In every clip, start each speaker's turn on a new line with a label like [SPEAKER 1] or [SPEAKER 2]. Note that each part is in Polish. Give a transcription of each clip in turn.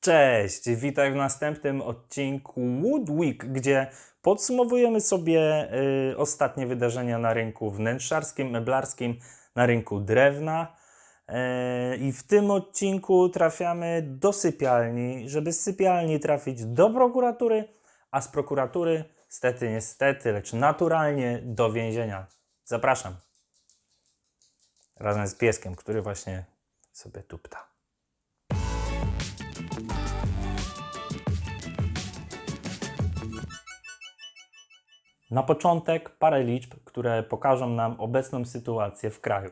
[SPEAKER 1] Cześć, witaj w następnym odcinku Wood Week, gdzie podsumowujemy sobie y, ostatnie wydarzenia na rynku wnętrzarskim, meblarskim, na rynku drewna. Y, I w tym odcinku trafiamy do sypialni, żeby z sypialni trafić do prokuratury, a z prokuratury, stety, niestety, lecz naturalnie do więzienia. Zapraszam. Razem z pieskiem, który właśnie sobie tupta. Na początek parę liczb, które pokażą nam obecną sytuację w kraju.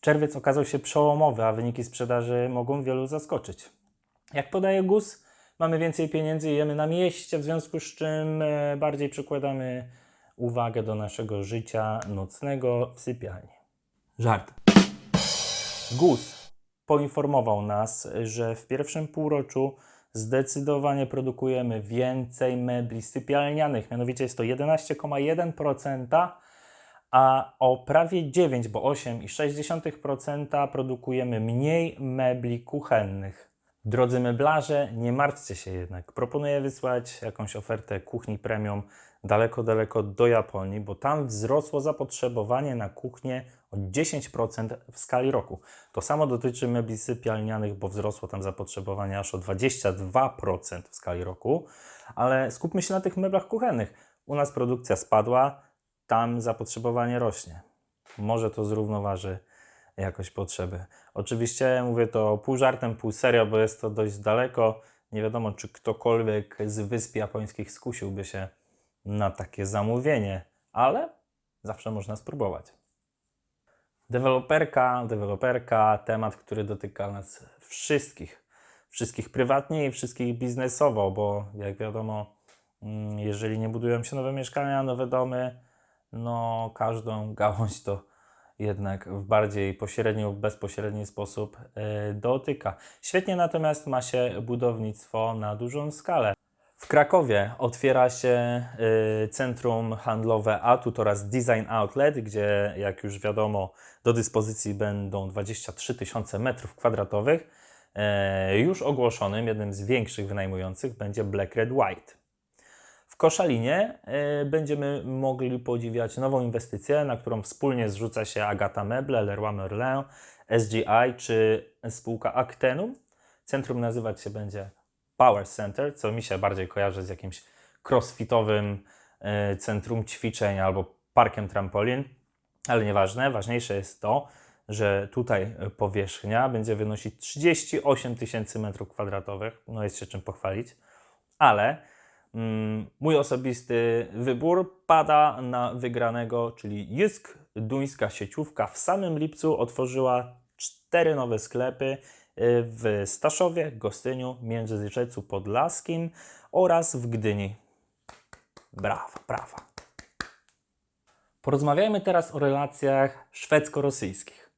[SPEAKER 1] Czerwiec okazał się przełomowy, a wyniki sprzedaży mogą wielu zaskoczyć. Jak podaje GUS, mamy więcej pieniędzy i jemy na mieście, w związku z czym e, bardziej przykładamy uwagę do naszego życia nocnego w sypialni. Żart. GUS poinformował nas, że w pierwszym półroczu zdecydowanie produkujemy więcej mebli sypialnianych, mianowicie jest to 11,1%, a o prawie 9, bo 8,6% produkujemy mniej mebli kuchennych. Drodzy meblarze, nie martwcie się jednak. Proponuję wysłać jakąś ofertę kuchni premium daleko, daleko do Japonii, bo tam wzrosło zapotrzebowanie na kuchnię o 10% w skali roku. To samo dotyczy mebli sypialnianych, bo wzrosło tam zapotrzebowanie aż o 22% w skali roku. Ale skupmy się na tych meblach kuchennych. U nas produkcja spadła, tam zapotrzebowanie rośnie. Może to zrównoważy jakoś potrzeby. Oczywiście mówię to pół żartem, pół serio, bo jest to dość daleko. Nie wiadomo, czy ktokolwiek z Wysp Japońskich skusiłby się na takie zamówienie, ale zawsze można spróbować. Deweloperka, deweloperka, temat, który dotyka nas wszystkich. Wszystkich prywatnie i wszystkich biznesowo, bo jak wiadomo, mm, jeżeli nie budują się nowe mieszkania, nowe domy, no każdą gałąź to jednak w bardziej pośredni lub bezpośredni sposób e, dotyka. Świetnie natomiast ma się budownictwo na dużą skalę. W Krakowie otwiera się y, centrum handlowe Atut oraz Design Outlet, gdzie jak już wiadomo do dyspozycji będą 23 tysiące metrów kwadratowych. E, Już ogłoszonym, jednym z większych wynajmujących będzie Black Red White. W Koszalinie y, będziemy mogli podziwiać nową inwestycję, na którą wspólnie zrzuca się Agata Meble, Leroy Merlin, SGI czy spółka Actenum. Centrum nazywać się będzie Power Center, co mi się bardziej kojarzy z jakimś crossfitowym y, centrum ćwiczeń albo parkiem trampolin, ale nieważne. Ważniejsze jest to, że tutaj powierzchnia będzie wynosić 38 tysięcy metrów kwadratowych. No jest się czym pochwalić, ale mój osobisty wybór pada na wygranego, czyli Jysk, duńska sieciówka. W samym lipcu otworzyła cztery nowe sklepy y, w Staszowie, Gostyniu, Międzyrzeczu Podlaskim oraz w Gdyni. Brawa, brawa. Porozmawiajmy teraz o relacjach szwedzko-rosyjskich.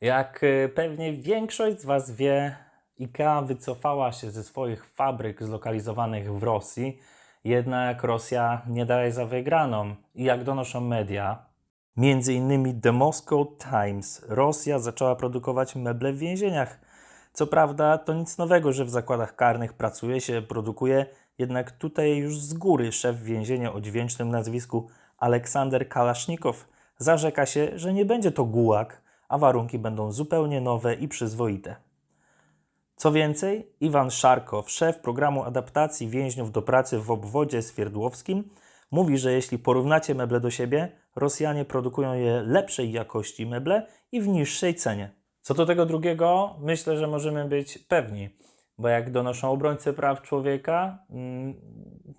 [SPEAKER 1] Jak y, pewnie większość z Was wie, IKEA wycofała się ze swoich fabryk zlokalizowanych w Rosji, jednak Rosja nie daje za wygraną. I jak donoszą media, między innymi The Moscow Times, Rosja zaczęła produkować meble w więzieniach. Co prawda, to nic nowego, że w zakładach karnych pracuje się, produkuje, jednak tutaj już z góry szef więzienia o dźwięcznym nazwisku Aleksander Kalasznikow zarzeka się, że nie będzie to gułag, a warunki będą zupełnie nowe i przyzwoite. Co więcej, Iwan Szarkow, szef programu adaptacji więźniów do pracy w obwodzie swierdłowskim, mówi, że jeśli porównacie meble do siebie, Rosjanie produkują je lepszej jakości meble i w niższej cenie. Co do tego drugiego, myślę, że możemy być pewni, bo jak donoszą obrońcy praw człowieka, mm,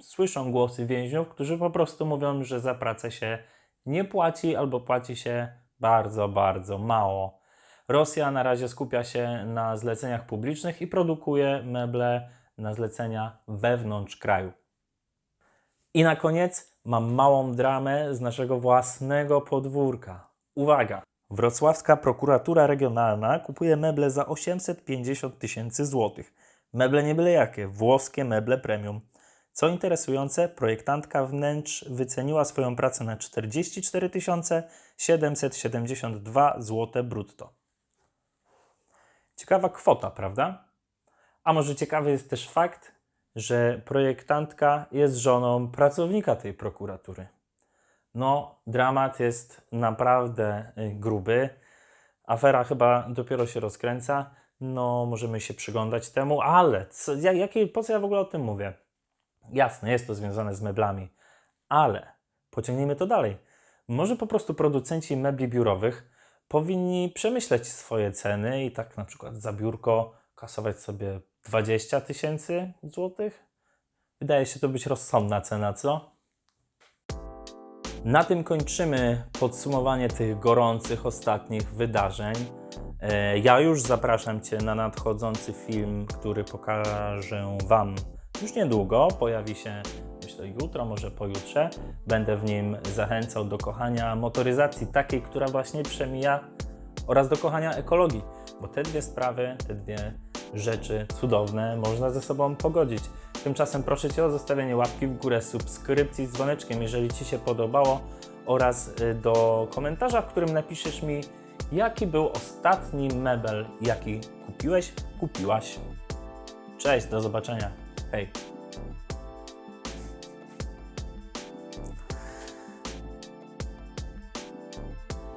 [SPEAKER 1] słyszą głosy więźniów, którzy po prostu mówią, że za pracę się nie płaci albo płaci się bardzo, bardzo mało. Rosja na razie skupia się na zleceniach publicznych i produkuje meble na zlecenia wewnątrz kraju. I na koniec mam małą dramę z naszego własnego podwórka. Uwaga! Wrocławska prokuratura regionalna kupuje meble za 850 tysięcy złotych. Meble nie byle jakie, włoskie meble premium. Co interesujące, projektantka wnętrz wyceniła swoją pracę na 44 772 zł brutto. Ciekawa kwota, prawda? A może ciekawy jest też fakt, że projektantka jest żoną pracownika tej prokuratury. No, dramat jest naprawdę y, gruby. Afera chyba dopiero się rozkręca. No, możemy się przyglądać temu, ale co, ja, jakie, po co ja w ogóle o tym mówię? Jasne, jest to związane z meblami, ale pociągnijmy to dalej. Może po prostu producenci mebli biurowych powinni przemyśleć swoje ceny i tak na przykład za biurko kasować sobie 20 tysięcy złotych? Wydaje się to być rozsądna cena, co? Na tym kończymy podsumowanie tych gorących ostatnich wydarzeń. E, Ja już zapraszam Cię na nadchodzący film, który pokażę Wam już niedługo. Pojawi się, jutro, może pojutrze. Będę w nim zachęcał do kochania motoryzacji takiej, która właśnie przemija, oraz do kochania ekologii, bo te dwie sprawy, te dwie rzeczy cudowne można ze sobą pogodzić. Tymczasem proszę Cię o zostawienie łapki w górę, subskrypcji z dzwoneczkiem, jeżeli Ci się podobało, oraz y, do komentarza, w którym napiszesz mi, jaki był ostatni mebel, jaki kupiłeś, kupiłaś. Cześć, do zobaczenia. Hej.